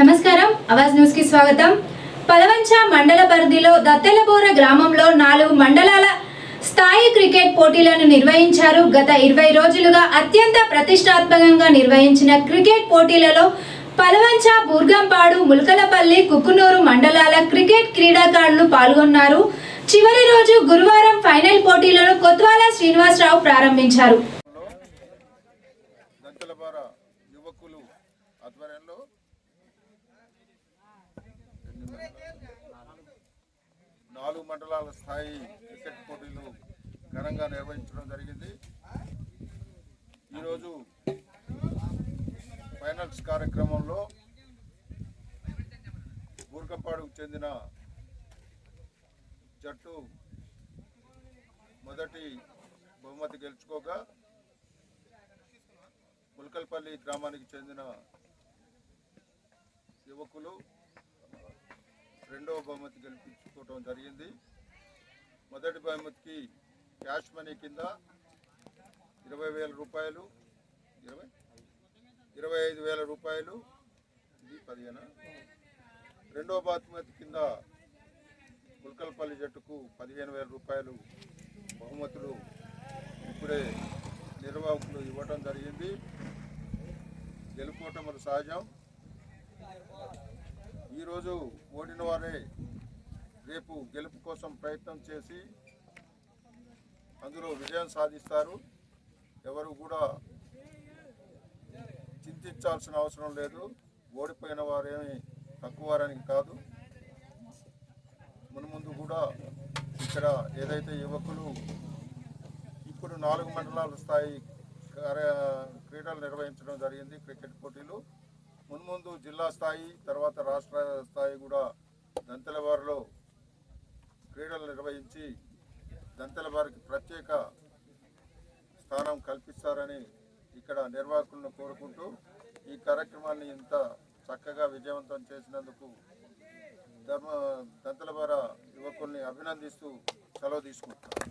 నమస్కారం. అవాజ్ న్యూస్కి స్వాగతం. పలవంచ మండల పరిధిలో దత్తెలబోర గ్రామంలో నాలుగు మండలాల స్థాయి క్రికెట్ పోటీలను నిర్వహించారు. గత ఇరవై రోజులుగా అత్యంత ప్రతిష్టాత్మకంగా నిర్వహించిన క్రికెట్ పోటీలలో పలవంచ బూర్గంపాడు ములకలపల్లి కుకునూరు మండలాల క్రికెట్ క్రీడాకారులు పాల్గొన్నారు. చివరి రోజు గురువారం ఫైనల్ పోటీలను కొత్వాల శ్రీనివాసరావు ప్రారంభించారు. నాలుగు మండలాల స్థాయి క్రికెట్ పోటీలు ఘనంగా నిర్వహించడం జరిగింది. ఈరోజు ఫైనల్స్ కార్యక్రమంలో బూర్గంపాడుకు చెందిన జట్టు మొదటి బహుమతి గెలుచుకోగా ములకల్పల్లి గ్రామానికి చెందిన యువకులు రెండవ బహుమతి గెలిపించుకోవడం జరిగింది. మొదటి బహుమతికి క్యాష్ మనీ కింద ఇరవై వేల రూపాయలు ఇరవై? ఇరవై ఐదు వేల రూపాయలు. ఇది పదిహేను? రెండవ బహుమతి కింద గుల్కల్పల్లి జట్టుకు పదిహేను వేల రూపాయలు బహుమతులు ఇప్పుడే నిర్వాహకులు ఇవ్వటం జరిగింది. గెలుపోవటం సహజం. ఈరోజు ఓడిన వారే రేపు గెలుపు కోసం ప్రయత్నం చేసి అందులో విజయం సాధిస్తారు. ఎవరు కూడా చింతించాల్సిన అవసరం లేదు. ఓడిపోయిన వారేమి తక్కువ వారానికి కాదు. మున్ముందు కూడా ఇక్కడ ఏదైతే యువకులు ఇప్పుడు నాలుగు మండలాల స్థాయి కార్య క్రీడలు నిర్వహించడం జరిగింది క్రికెట్ పోటీలు. మున్ముందు జిల్లా స్థాయి తర్వాత రాష్ట్ర స్థాయి కూడా దంతెలవారిలో క్రీడలు నిర్వహించి దంతెలవారికి ప్రత్యేక స్థానం కల్పిస్తారని ఇక్కడ నిర్వాహకులను కోరుకుంటూ ఈ కార్యక్రమాన్ని ఇంత చక్కగా విజయవంతం చేసినందుకు ధర్మ దంతలవార యువకుల్ని అభినందిస్తూ సెలవు తీసుకుంటున్నాను.